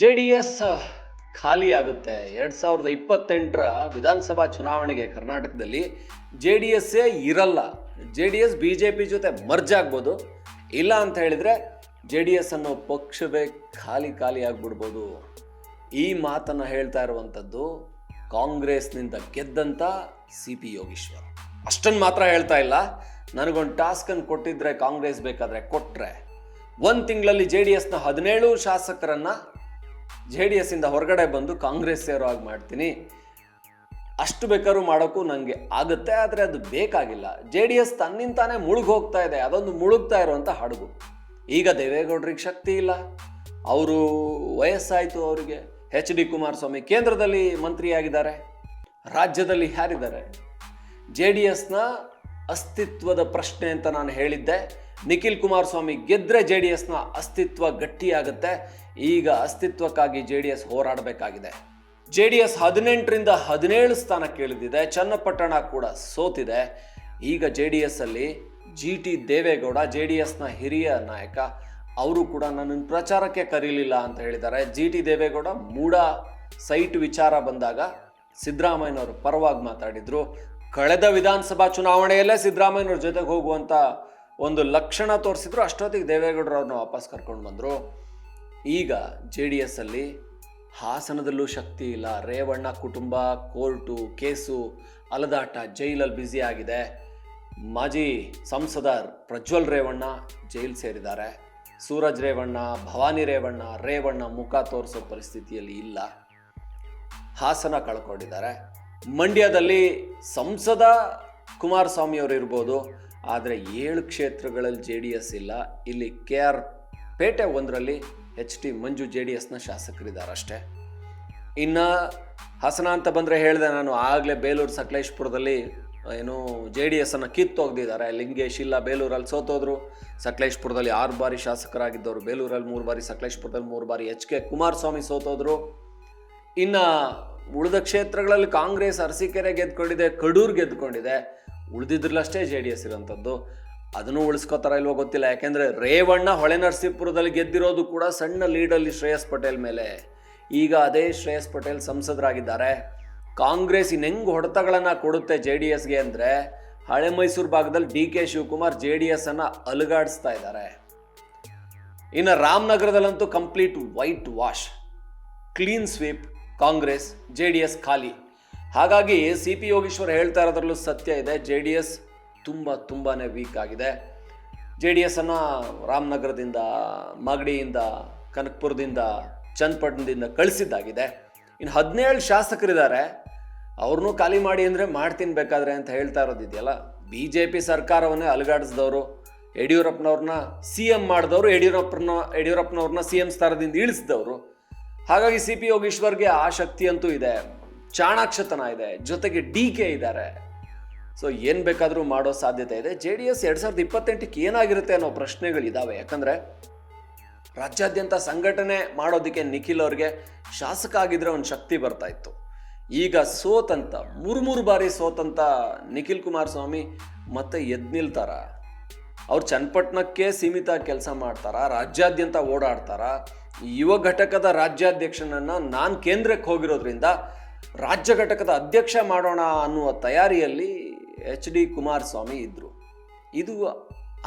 J D S ಖಾಲಿ ಆಗುತ್ತೆ. ಎರಡ್ ಸಾವಿರದ ಇಪ್ಪತ್ತೆಂಟರ ವಿಧಾನಸಭಾ ಚುನಾವಣೆಗೆ ಕರ್ನಾಟಕದಲ್ಲಿ ಜೆ ಡಿ ಎಸ್ಸೇ ಇರಲ್ಲ. J D S B J P ಜೊತೆ ಮರ್ಜ್ ಆಗ್ಬೋದು. ಇಲ್ಲ ಅಂತ ಹೇಳಿದರೆ ಜೆ ಡಿ ಎಸ್ ಅನ್ನೋ ಪಕ್ಷವೇ ಖಾಲಿ ಖಾಲಿ ಆಗಿಬಿಡ್ಬೋದು. ಈ ಮಾತನ್ನು ಹೇಳ್ತಾ ಇರುವಂಥದ್ದು ಕಾಂಗ್ರೆಸ್ನಿಂದ ಗೆದ್ದಂಥ ಸಿ ಪಿ ಯೋಗೀಶ್ವರ್. ಅಷ್ಟನ್ನು ಮಾತ್ರ ಹೇಳ್ತಾ ಇಲ್ಲ. ನನಗೊಂದು ಟಾಸ್ಕನ್ನು ಕೊಟ್ಟಿದ್ರೆ ಕಾಂಗ್ರೆಸ್ ಬೇಕಾದರೆ ಕೊಟ್ಟರೆ ಒಂದು ತಿಂಗಳಲ್ಲಿ ಜೆ ಡಿ ಎಸ್ನ ಹದಿನೇಳು ಶಾಸಕರನ್ನು ಜೆ ಡಿ ಎಸ್ಸಿಂದ ಹೊರಗಡೆ ಬಂದು ಕಾಂಗ್ರೆಸ್ ಸೇರೋ ಹಾಗೆ ಮಾಡ್ತೀನಿ. ಅಷ್ಟು ಬೇಕಾದ್ರೂ ಮಾಡೋಕ್ಕೂ ನನಗೆ ಆಗುತ್ತೆ, ಆದರೆ ಅದು ಬೇಕಾಗಿಲ್ಲ. ಜೆ ಡಿ ಎಸ್ ತನ್ನಿಂತಾನೇ ಮುಳುಗ್ ಹೋಗ್ತಾ ಇದೆ, ಅದೊಂದು ಮುಳುಗ್ತಾ ಇರುವಂಥ ಹಡಗು. ಈಗ ದೇವೇಗೌಡರಿಗೆ ಶಕ್ತಿ ಇಲ್ಲ. ಅವರು ವಯಸ್ಸಾಯಿತು ಅವರಿಗೆ. ಎಚ್ ಡಿ ಕುಮಾರಸ್ವಾಮಿ ಕೇಂದ್ರದಲ್ಲಿ ಮಂತ್ರಿಯಾಗಿದ್ದಾರೆ. ರಾಜ್ಯದಲ್ಲಿ ಯಾರಿದ್ದಾರೆ? ಜೆ ಡಿ ಎಸ್ನ ಅಸ್ತಿತ್ವದ ಪ್ರಶ್ನೆ ಅಂತ ನಾನು ಹೇಳಿದ್ದೆ. ನಿಖಿಲ್ ಕುಮಾರಸ್ವಾಮಿ ಗೆದ್ದರೆ ಜೆ ಡಿ ಎಸ್ನ ಅಸ್ತಿತ್ವ ಗಟ್ಟಿಯಾಗುತ್ತೆ. ಈಗ ಅಸ್ತಿತ್ವಕ್ಕಾಗಿ ಜೆ ಡಿ ಎಸ್ ಹೋರಾಡಬೇಕಾಗಿದೆ. ಜೆ ಡಿ ಎಸ್ ಹದಿನೆಂಟರಿಂದ ಹದಿನೇಳು ಸ್ಥಾನ ಕೇಳಿದಿದೆ. ಚನ್ನಪಟ್ಟಣ ಕೂಡ ಸೋತಿದೆ. ಈಗ ಜೆ ಡಿ ಎಸ್ ಅಲ್ಲಿ G T Devegowda J D ಎಸ್ನ ಹಿರಿಯ ನಾಯಕ, ಅವರು ಕೂಡ ನನ್ನನ್ನು ಪ್ರಚಾರಕ್ಕೆ ಕರೀಲಿಲ್ಲ ಅಂತ ಹೇಳಿದ್ದಾರೆ. G T Devegowda MUDA site ವಿಚಾರ ಬಂದಾಗ ಸಿದ್ದರಾಮಯ್ಯನವರು ಪರವಾಗಿ ಮಾತಾಡಿದ್ರು. ಕಳೆದ ವಿಧಾನಸಭಾ ಚುನಾವಣೆಯಲ್ಲೇ ಸಿದ್ದರಾಮಯ್ಯನವ್ರ ಜೊತೆಗೆ ಹೋಗುವಂತ ಒಂದು ಲಕ್ಷಣ ತೋರಿಸಿದ್ರು ಅಷ್ಟೊತ್ತಿಗೆ ದೇವೇಗೌಡರು ಅವ್ರನ್ನ ವಾಪಸ್ ಕರ್ಕೊಂಡು ಬಂದರು. ಈಗ ಜೆ ಡಿ ಎಸ್ ಅಲ್ಲಿ ಹಾಸನದಲ್ಲೂ ಶಕ್ತಿ ಇಲ್ಲ. ರೇವಣ್ಣ ಕುಟುಂಬ, ಕೋರ್ಟು, ಕೇಸು, ಅಲದಾಟ, ಜೈಲಲ್ಲಿ ಬ್ಯುಸಿ ಆಗಿದೆ. ಮಾಜಿ ಸಂಸದ ಪ್ರಜ್ವಲ್ ರೇವಣ್ಣ ಜೈಲು ಸೇರಿದ್ದಾರೆ. ಸೂರಜ್ ರೇವಣ್ಣ, ಭವಾನಿ ರೇವಣ್ಣ ರೇವಣ್ಣ ಮುಖ ತೋರಿಸೋ ಪರಿಸ್ಥಿತಿಯಲ್ಲಿ ಇಲ್ಲ. ಹಾಸನ ಕಳ್ಕೊಂಡಿದ್ದಾರೆ. ಮಂಡ್ಯದಲ್ಲಿ ಸಂಸದ ಕುಮಾರಸ್ವಾಮಿ ಅವರು ಇರ್ಬೋದು, ಆದರೆ ಏಳು ಕ್ಷೇತ್ರಗಳಲ್ಲಿ ಜೆ ಡಿ ಎಸ್ ಇಲ್ಲ. ಇಲ್ಲಿ ಕೆ ಆರ್ ಪೇಟೆ ಒಂದರಲ್ಲಿ H T Manju J D ಎಸ್ನ ಶಾಸಕರಿದ್ದಾರೆ ಅಷ್ಟೇ ಇನ್ನು ಹಾಸನ ಅಂತ ಬಂದರೆ ಹೇಳಿದೆ ನಾನು, ಆಗಲೇ ಬೇಲೂರು ಸಕಲೇಶ್ಪುರದಲ್ಲಿ ಏನು ಜೆ ಡಿ ಎಸ್ಸನ್ನು ಕಿತ್ತೊಗ್ದಿದ್ದಾರೆ ಲಿಂಗೇಶ್ ಇಲ್ಲ, ಬೇಲೂರಲ್ಲಿ ಸೋತೋದ್ರು. ಸಕಲೇಶ್ಪುರದಲ್ಲಿ ಆರು ಬಾರಿ ಶಾಸಕರಾಗಿದ್ದವರು, ಬೇಲೂರಲ್ಲಿ ಮೂರು ಬಾರಿ, ಸಕಲೇಶ್ಪುರದಲ್ಲಿ ಮೂರು ಬಾರಿ ಎಚ್ ಕೆ ಕುಮಾರಸ್ವಾಮಿ ಸೋತೋದ್ರು. ಇನ್ನು ಉಳಿದ ಕ್ಷೇತ್ರಗಳಲ್ಲಿ ಕಾಂಗ್ರೆಸ್ ಅರಸೀಕೆರೆ ಗೆದ್ಕೊಂಡಿದೆ, ಕಡೂರು ಗೆದ್ಕೊಂಡಿದೆ, ಉಳಿದಿದ್ರಲ್ಲಷ್ಟೇ ಜೆ ಡಿ ಎಸ್ ಇರೋಂಥದ್ದು ಅದನ್ನು ಉಳಿಸ್ಕೋತಾರ ಇಲ್ವೋ ಗೊತ್ತಿಲ್ಲ. ಯಾಕೆಂದರೆ ರೇವಣ್ಣ ಹೊಳೆ ನರಸೀಪುರದಲ್ಲಿ ಗೆದ್ದಿರೋದು ಕೂಡ ಸಣ್ಣ ಲೀಡಲ್ಲಿ ಶ್ರೇಯಸ್ ಪಟೇಲ್ ಮೇಲೆ. ಈಗ ಅದೇ ಶ್ರೇಯಸ್ ಪಟೇಲ್ ಸಂಸದರಾಗಿದ್ದಾರೆ. ಕಾಂಗ್ರೆಸ್ ಇನ್ನೆಂಗೆ ಹೊಡೆತಗಳನ್ನು ಕೊಡುತ್ತೆ ಜೆ ಡಿ ಎಸ್ಗೆ ಅಂದರೆ ಹಳೆ ಮೈಸೂರು ಭಾಗದಲ್ಲಿ D K Shivakumar J D S ಅನ್ನು ಅಲುಗಾಡಿಸ್ತಾ ಇದ್ದಾರೆ. ಇನ್ನು ರಾಮನಗರದಲ್ಲಂತೂ complete whitewash, clean sweep Congress J D S ಖಾಲಿ. ಹಾಗಾಗಿ ಸಿ ಪಿ ಯೋಗೀಶ್ವರ್ ಹೇಳ್ತಾ ಇರೋದ್ರಲ್ಲೂ ಸತ್ಯ ಇದೆ. ಜೆ ಡಿ ಎಸ್ ತುಂಬ ತುಂಬಾ ವೀಕ್ ಆಗಿದೆ. ಜೆ ಡಿ ಎಸ್ ಅನ್ನು ರಾಮನಗರದಿಂದ, ಮಾಗಡಿಯಿಂದ, ಕನಕಪುರದಿಂದ, ಚನ್ನಪಟ್ಟಣದಿಂದ ಕಳಿಸಿದ್ದಾಗಿದೆ. ಇನ್ನು ಹದಿನೇಳು ಶಾಸಕರಿದ್ದಾರೆ. ಅವ್ರನ್ನೂ ಖಾಲಿ ಮಾಡಿ ಅಂದರೆ ಮಾಡ್ತೀನಿ ಬೇಕಾದ್ರೆ ಅಂತ ಹೇಳ್ತಾ ಇರೋದಿದೆಯಲ್ಲ ಬಿ ಜೆ ಪಿ ಸರ್ಕಾರವನ್ನೇ ಅಲುಗಾಡಿಸಿದವರು, ಯಡಿಯೂರಪ್ಪನವ್ರನ್ನ ಸಿ ಎಂ ಮಾಡಿದವರು, ಯಡಿಯೂರಪ್ಪನ, ಯಡಿಯೂರಪ್ಪನವ್ರನ್ನ ಸಿ ಎಂ ಸ್ಥಾನದಿಂದ ಇಳಿಸಿದವರು. ಹಾಗಾಗಿ ಸಿ ಪಿ ಯೋಗೀಶ್ವರ್ಗೆ ಆ ಶಕ್ತಿ ಅಂತೂ ಇದೆ. ಚಾಣಾಕ್ಷತನ ಇದೆ. ಜೊತೆಗೆ ಡಿ ಕೆ ಇದ್ದಾರೆ. ಸೊ ಏನು ಬೇಕಾದರೂ ಮಾಡೋ ಸಾಧ್ಯತೆ ಇದೆ. ಜೆ ಡಿ ಎಸ್ ಎರಡು ಸಾವಿರದ ಇಪ್ಪತ್ತೆಂಟಕ್ಕೆ ಏನಾಗಿರುತ್ತೆ ಅನ್ನೋ ಪ್ರಶ್ನೆಗಳಿದ್ದಾವೆ ಯಾಕಂದರೆ, ರಾಜ್ಯಾದ್ಯಂತ ಸಂಘಟನೆ ಮಾಡೋದಕ್ಕೆ ನಿಖಿಲ್ ಅವ್ರಿಗೆ ಶಾಸಕ ಆಗಿದ್ರೆ ಒಂದು ಶಕ್ತಿ ಬರ್ತಾ ಇತ್ತು. ಈಗ ಸೋತಂತ ಮೂರು ಮೂರು ಬಾರಿ ಸೋತಂತ ನಿಖಿಲ್ ಕುಮಾರಸ್ವಾಮಿ ಮತ್ತೆ ಎದ್ ನಿಲ್ತಾರ? ಅವ್ರು ಚನ್ನಪಟ್ಟಣಕ್ಕೆ ಸೀಮಿತ ಕೆಲಸ ಮಾಡ್ತಾರ, ರಾಜ್ಯಾದ್ಯಂತ ಓಡಾಡ್ತಾರ? ಯುವ ಘಟಕದ ರಾಜ್ಯಾಧ್ಯಕ್ಷನನ್ನು ನಾನು ಕೇಂದ್ರಕ್ಕೆ ಹೋಗಿರೋದ್ರಿಂದ ರಾಜ್ಯ ಘಟಕದ ಅಧ್ಯಕ್ಷ ಮಾಡೋಣ ಅನ್ನುವ ತಯಾರಿಯಲ್ಲಿ ಎಚ್ ಡಿ ಕುಮಾರಸ್ವಾಮಿ ಇದ್ದರು ಇದು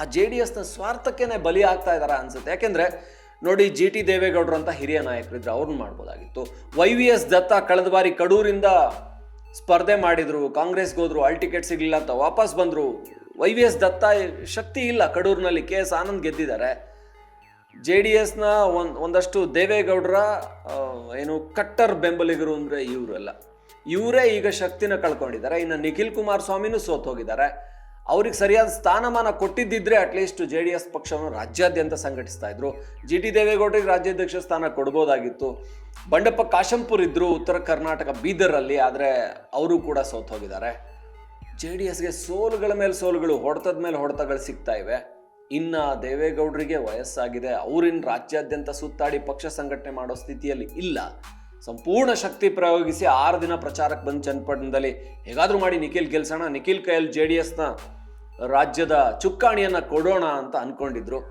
ಆ ಜೆ ಡಿ ಎಸ್ನ ಸ್ವಾರ್ಥಕ್ಕೇನೆ ಬಲಿ ಆಗ್ತಾ ಇದಾರ ಅನ್ಸುತ್ತೆ. ಯಾಕೆಂದರೆ ನೋಡಿ ಜಿ ಟಿ ದೇವೇಗೌಡರು ಅಂತ ಹಿರಿಯ ನಾಯಕರಿದ್ರು ಅವ್ರನ್ನ ಮಾಡ್ಬೋದಾಗಿತ್ತು. ವೈ ವಿ ಎಸ್ ದತ್ತ ಕಳೆದ ಬಾರಿ ಕಡೂರಿಂದ ಸ್ಪರ್ಧೆ ಮಾಡಿದ್ರು ಕಾಂಗ್ರೆಸ್ಗೆ ಹೋದ್ರು ಆಲ್ ಟಿಕೆಟ್ ಸಿಗ್ಲಿಲ್ಲ ಅಂತ ವಾಪಸ್ ಬಂದ್ರು. ವೈ ವಿ ಎಸ್ ದತ್ತ ಶಕ್ತಿ ಇಲ್ಲ. ಕಡೂರಿನಲ್ಲಿ ಕೆ ಎಸ್ ಆನಂದ್ ಗೆದ್ದಿದ್ದಾರೆ. ಜೆ ಡಿ ಎಸ್ನ ಒಂದು, ಒಂದಷ್ಟು ದೇವೇಗೌಡರ ಏನು ಕಟ್ಟರ್ ಬೆಂಬಲಿಗರು ಅಂದರೆ ಇವರೆಲ್ಲ ಇವರೇ ಈಗ ಶಕ್ತಿನ ಕಳ್ಕೊಂಡಿದ್ದಾರೆ. ಇನ್ನು ನಿಖಿಲ್ ಕುಮಾರಸ್ವಾಮಿನೂ ಸೋತ್ ಹೋಗಿದ್ದಾರೆ. ಅವ್ರಿಗೆ ಸರಿಯಾದ ಸ್ಥಾನಮಾನ ಕೊಟ್ಟಿದ್ದಿದ್ರೆ at least J D S ಪಕ್ಷವನ್ನು ರಾಜ್ಯಾದ್ಯಂತ ಸಂಘಟಿಸ್ತಾ ಇದ್ರು. ಜಿ ಟಿ ದೇವೇಗೌಡರಿಗೆ ರಾಜ್ಯಾಧ್ಯಕ್ಷ ಸ್ಥಾನ ಕೊಡ್ಬೋದಾಗಿತ್ತು. ಬಂಡಪ್ಪ ಕಾಶಂಪುರ್ ಇದ್ರು ಉತ್ತರ ಕರ್ನಾಟಕ ಬೀದರಲ್ಲಿ ಆದರೆ ಅವರು ಕೂಡ ಸೋತ್ ಹೋಗಿದ್ದಾರೆ. ಜೆ ಡಿ ಎಸ್ಗೆ ಸೋಲುಗಳ ಮೇಲೆ ಸೋಲುಗಳು ಹೊಡೆತದ ಮೇಲೆ ಹೊಡೆತಗಳು ಸಿಗ್ತಾ ಇವೆ. ಇನ್ನು ದೇವೇಗೌಡರಿಗೆ ವಯಸ್ಸಾಗಿದೆ. ಅವರಿನ್ ರಾಜ್ಯಾದ್ಯಂತ ಸುತ್ತಾಡಿ ಪಕ್ಷ ಸಂಘಟನೆ ಮಾಡೋ ಸ್ಥಿತಿಯಲ್ಲಿ ಇಲ್ಲ. ಸಂಪೂರ್ಣ ಶಕ್ತಿ ಪ್ರಯೋಗಿಸಿ ಆರು ದಿನ ಪ್ರಚಾರಕ್ಕೆ ಬಂದು ಚನ್ನಪಟ್ಟಣದಲ್ಲಿ ಹೇಗಾದರೂ ಮಾಡಿ ನಿಖಿಲ್ ಗೆಲ್ಸೋಣ. ನಿಖಿಲ್ ಕೈಯಲ್ಲಿ ಜೆ ಡಿ ಎಸ್ನ ರಾಜ್ಯದ ಚುಕ್ಕಾಣಿಯನ್ನು ಕೊಡೋಣ ಅಂತ ಅಂದ್ಕೊಂಡಿದ್ರು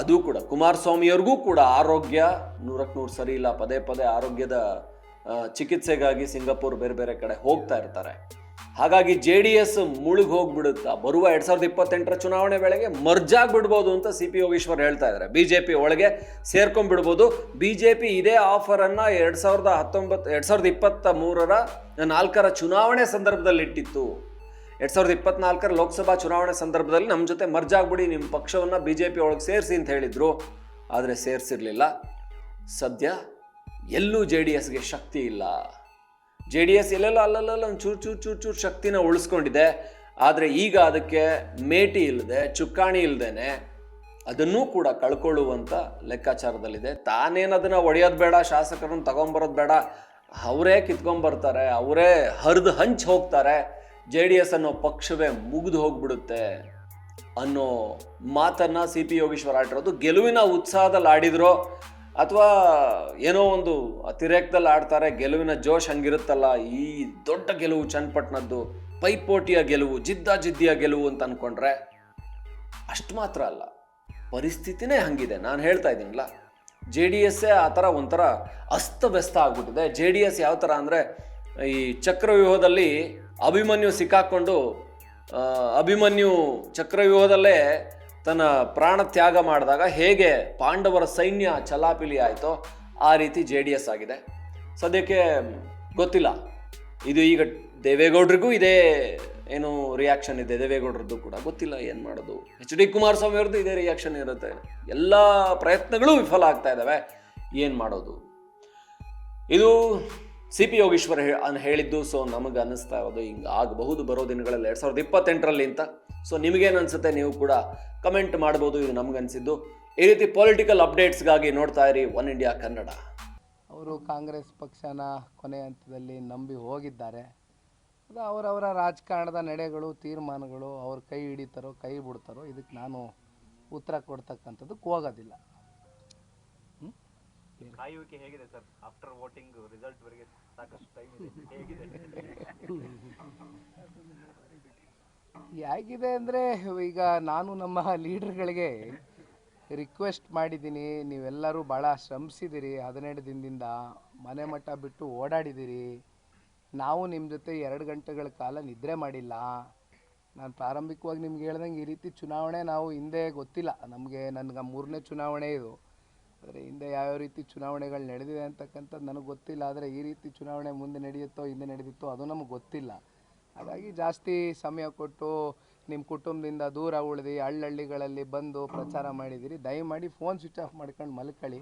ಅದು ಕೂಡ ಕುಮಾರಸ್ವಾಮಿಯವ್ರಿಗೂ ಕೂಡ ಆರೋಗ್ಯ ನೂರಕ್ಕೆ ನೂರು ಸರಿ ಇಲ್ಲ. ಪದೇ ಪದೇ ಆರೋಗ್ಯದ ಚಿಕಿತ್ಸೆಗಾಗಿ ಸಿಂಗಾಪುರ್ ಬೇರೆ ಬೇರೆ ಕಡೆ ಹೋಗ್ತಾ ಇರ್ತಾರೆ. ಹಾಗಾಗಿ ಜೆ ಡಿ ಎಸ್ ಮುಳುಗ್ ಹೋಗ್ಬಿಡುತ್ತಾ, ಬರುವ ಎರಡ್ ಸಾವಿರದ ಇಪ್ಪತ್ತೆಂಟರ ಚುನಾವಣೆ ವೇಳೆಗೆ ಮರ್ಜಾಗ್ ಬಿಡ್ಬೋದು ಅಂತ ಸಿ ಪಿ ಯೋಗೇಶ್ವರ್ ಹೇಳ್ತಾ ಇದ್ದಾರೆ. ಬಿ ಜೆ ಪಿ ಒಳಗೆ ಸೇರ್ಕೊಂಡ್ಬಿಡ್ಬೋದು. ಪಿ ಇದೇ ಆಫರ್ ಅನ್ನ ಎರಡ್ ಸಾವಿರದ ಹತ್ತೊಂಬತ್ತು ಎರಡ್ ಸಾವಿರದ ಇಪ್ಪತ್ತ ಮೂರರ ನಾಲ್ಕರ ಚುನಾವಣೆ ಸಂದರ್ಭದಲ್ಲಿ ಇಟ್ಟಿತ್ತು ಎರಡ್ ಸಾವಿರದ ಇಪ್ಪತ್ನಾಲ್ಕರ ಲೋಕಸಭಾ ಚುನಾವಣೆ ಸಂದರ್ಭದಲ್ಲಿ ನಮ್ಮ ಜೊತೆ ಮರ್ಜ್ ಆಗ್ಬಿಡಿ ನಿಮ್ಮ ಜೆ ಪಿ ಒಳಗೆ ಸೇರಿಸಿ ಅಂತ ಹೇಳಿದ್ರು. ಆದರೆ ಸೇರಿಸಿರಲಿಲ್ಲ. ಸದ್ಯ ಎಲ್ಲೂ ಜೆ ಡಿ ಎಸ್ಗೆ ಶಕ್ತಿ ಇಲ್ಲ. ಜೆ ಡಿ ಎಸ್ ಎಲ್ಲೆಲ್ಲ ಅಲ್ಲಲ್ಲ ಒಂದು ಚೂರು ಚೂರು ಚೂರು ಚೂರು ಶಕ್ತಿನ ಉಳಿಸ್ಕೊಂಡಿದೆ. ಆದರೆ ಈಗ ಅದಕ್ಕೆ ಮೇಟಿ ಇಲ್ಲದೆ ಚುಕ್ಕಾಣಿ ಇಲ್ಲದೇನೆ ಅದನ್ನೂ ಕೂಡ ಕಳ್ಕೊಳ್ಳುವಂಥ ಲೆಕ್ಕಾಚಾರದಲ್ಲಿದೆ. ತಾನೇನು ಅದನ್ನು ಒಡೆಯೋದು ಬೇಡ, ಶಾಸಕರನ್ನು ತಗೊಂಬರೋದು ಬೇಡ, ಅವರೇ ಕಿತ್ಕೊಂಬರ್ತಾರೆ, ಅವರೇ ಹರಿದು ಹಂಚಿ ಹೋಗ್ತಾರೆ ಜೆ ಡಿ ಎಸ್ ಅನ್ನೋ ಪಕ್ಷವೇ ಮುಗಿದು ಹೋಗ್ಬಿಡುತ್ತೆ ಅನ್ನೋ ಮಾತನ್ನು ಸಿ ಪಿ ಯೋಗೀಶ್ವರ ಆಡಿರೋದು ಗೆಲುವಿನ ಉತ್ಸಾಹದಲ್ಲಿ ಆಡಿದ್ರೋ. ಅಥವಾ ಏನೋ ಒಂದು ಅತಿರೇಕದಲ್ಲಿ ಆಡ್ತಾರೆ, ಗೆಲುವಿನ ಜೋಶ್ ಹಂಗಿರುತ್ತಲ್ಲ, ಈ ದೊಡ್ಡ ಗೆಲುವು ಚನ್ನಪಟ್ಟಣದ್ದು, ಪೈಪೋಟಿಯ ಗೆಲುವು ಜಿದ್ದಾಜಿದ್ದಿಯ ಗೆಲುವು ಅಂತ ಅಂದ್ಕೊಂಡ್ರೆ ಅಷ್ಟು ಮಾತ್ರ ಅಲ್ಲ. ಪರಿಸ್ಥಿತಿನೇ ಹಂಗಿದೆ. ನಾನು ಹೇಳ್ತಾ ಇದ್ದೀನಲ್ಲ, ಜೆ ಡಿ ಎಸ್ಸೇ ಆ ಥರ ಒಂಥರ ಅಸ್ತವ್ಯಸ್ತ ಆಗ್ಬಿಟ್ಟಿದೆ. ಜೆ ಡಿ ಎಸ್ ಯಾವ ಥರ ಅಂದರೆ, ಈ ಚಕ್ರವ್ಯೂಹದಲ್ಲಿ ಅಭಿಮನ್ಯು ಸಿಕ್ಕಾಕ್ಕೊಂಡು ಅಭಿಮನ್ಯು ಚಕ್ರವ್ಯೂಹದಲ್ಲೇ ತನ್ನ ಪ್ರಾಣ ತ್ಯಾಗ ಮಾಡಿದಾಗ ಹೇಗೆ ಪಾಂಡವರ ಸೈನ್ಯ ಚಲಾಪಿಲಿ ಆಯಿತೋ ಆ ರೀತಿ ಜೆ ಡಿ ಎಸ್ ಆಗಿದೆ. ಸದ್ಯಕ್ಕೆ ಗೊತ್ತಿಲ್ಲ. ಇದು ಈಗ ದೇವೇಗೌಡರಿಗೂ ಇದೇ ಏನು ರಿಯಾಕ್ಷನ್ ಇದೆ, ದೇವೇಗೌಡರದ್ದು ಕೂಡ ಗೊತ್ತಿಲ್ಲ ಏನು ಮಾಡೋದು. ಎಚ್ ಡಿ ಕುಮಾರಸ್ವಾಮಿ ಅವ್ರದ್ದು ಇದೇ ರಿಯಾಕ್ಷನ್ ಇರುತ್ತೆ. ಎಲ್ಲ ಪ್ರಯತ್ನಗಳು ವಿಫಲ ಆಗ್ತಾ ಇದ್ದಾವೆ ಏನು ಮಾಡೋದು? ಇದು ಸಿ ಪಿ ಯೋಗೇಶ್ವರ್ ಹೇಳಿದ್ದು ಸೊ ನಮಗೆ ಅನ್ನಿಸ್ತಾ ಇರೋದು ಹಿಂಗೆ ಆಗಬಹುದು ಬರೋ ದಿನಗಳಲ್ಲಿ ಎರಡು ಸಾವಿರದ ಇಪ್ಪತ್ತೆಂಟರಲ್ಲಿ ಅಂತ. ಸೊ ನಿಮಗೇನು ಅನ್ಸುತ್ತೆ? ನೀವು ಕೂಡ ಕಮೆಂಟ್ ಮಾಡ್ಬೋದು, ಇದು ನಮಗನ್ಸಿದ್ದು ಈ ರೀತಿ ಪೊಲಿಟಿಕಲ್ ಅಪ್ಡೇಟ್ಸ್ಗಾಗಿ ನೋಡ್ತಾ ಇರಿ ಒನ್ ಇಂಡಿಯಾ ಕನ್ನಡ ಅವರು ಕಾಂಗ್ರೆಸ್ ಪಕ್ಷನ ಕೊನೆ ಹಂತದಲ್ಲಿ ನಂಬಿ ಹೋಗಿದ್ದಾರೆ. ಅದು ಅವರವರ ರಾಜಕಾರಣದ ನಡೆಗಳು, ತೀರ್ಮಾನಗಳು, ಅವ್ರ ಕೈ ಹಿಡಿತಾರೋ, ಕೈ ಬಿಡ್ತಾರೋ ಇದಕ್ಕೆ ನಾನು ಉತ್ತರ ಕೊಡ್ತಕ್ಕಂಥದ್ದಕ್ಕೆ ಹೋಗೋದಿಲ್ಲ. ಕಾಯುವಿಕೆ ಹೇಗಿದೆ ಸರ್? ಆಫ್ಟರ್ ವೋಟಿಂಗ್ ರಿಸಲ್ಟ್ ವರೆಗೆ ಸಾಕಷ್ಟು ಟೈಮ್ ಇದೆ. ಹೇಗಿದೆ? ಹೇಗಿದೆ ಅಂದರೆ ಈಗ ನಾನು ನಮ್ಮ ಲೀಡರ್ಗಳಿಗೆ ರಿಕ್ವೆಸ್ಟ್ ಮಾಡಿದ್ದೀನಿ. ನೀವೆಲ್ಲರೂ ಭಾಳ ಶ್ರಮಿಸಿದ್ದೀರಿ ಹದಿನೆಂಟು ದಿನದಿಂದ ಮನೆ ಮಠ ಬಿಟ್ಟು ಓಡಾಡಿದ್ದೀರಿ ನಾವು ನಿಮ್ಮ ಜೊತೆ ಎರಡು ಗಂಟೆಗಳ ಕಾಲ ನಿದ್ರೆ ಮಾಡಿಲ್ಲ. ನಾನು ಪ್ರಾರಂಭಿಕವಾಗಿ ನಿಮ್ಗೆ ಹೇಳ್ದಂಗೆ ಈ ರೀತಿ ಚುನಾವಣೆ ನಾವು ಹಿಂದೆ ಗೊತ್ತಿಲ್ಲ. ನಮಗೆ ನನಗೆ ಮೂರನೇ ಚುನಾವಣೆ ಇದು. ಆದರೆ ಹಿಂದೆ ಯಾವ್ಯಾವ ರೀತಿ ಚುನಾವಣೆಗಳು ನಡೆದಿದೆ ಅಂತಕ್ಕಂಥದ್ದು ನನಗೆ ಗೊತ್ತಿಲ್ಲ. ಆದರೆ ಈ ರೀತಿ ಚುನಾವಣೆ ಮುಂದೆ ನಡೆಯುತ್ತೋ, ಹಿಂದೆ ನಡೆದಿತ್ತೋ ಅದು ನಮಗೆ ಗೊತ್ತಿಲ್ಲ. ಹಾಗಾಗಿ ಜಾಸ್ತಿ ಸಮಯ ಕೊಟ್ಟು ನಿಮ್ಮ ಕುಟುಂಬದಿಂದ ದೂರ ಉಳಿದು ಹಳ್ಳಹಳ್ಳಿಗಳಲ್ಲಿ ಬಂದು ಪ್ರಚಾರ ಮಾಡಿದ್ದೀರಿ ದಯಮಾಡಿ ಫೋನ್ ಸ್ವಿಚ್ ಆಫ್ ಮಾಡ್ಕೊಂಡು ಮಲ್ಕೊಳ್ಳಿ.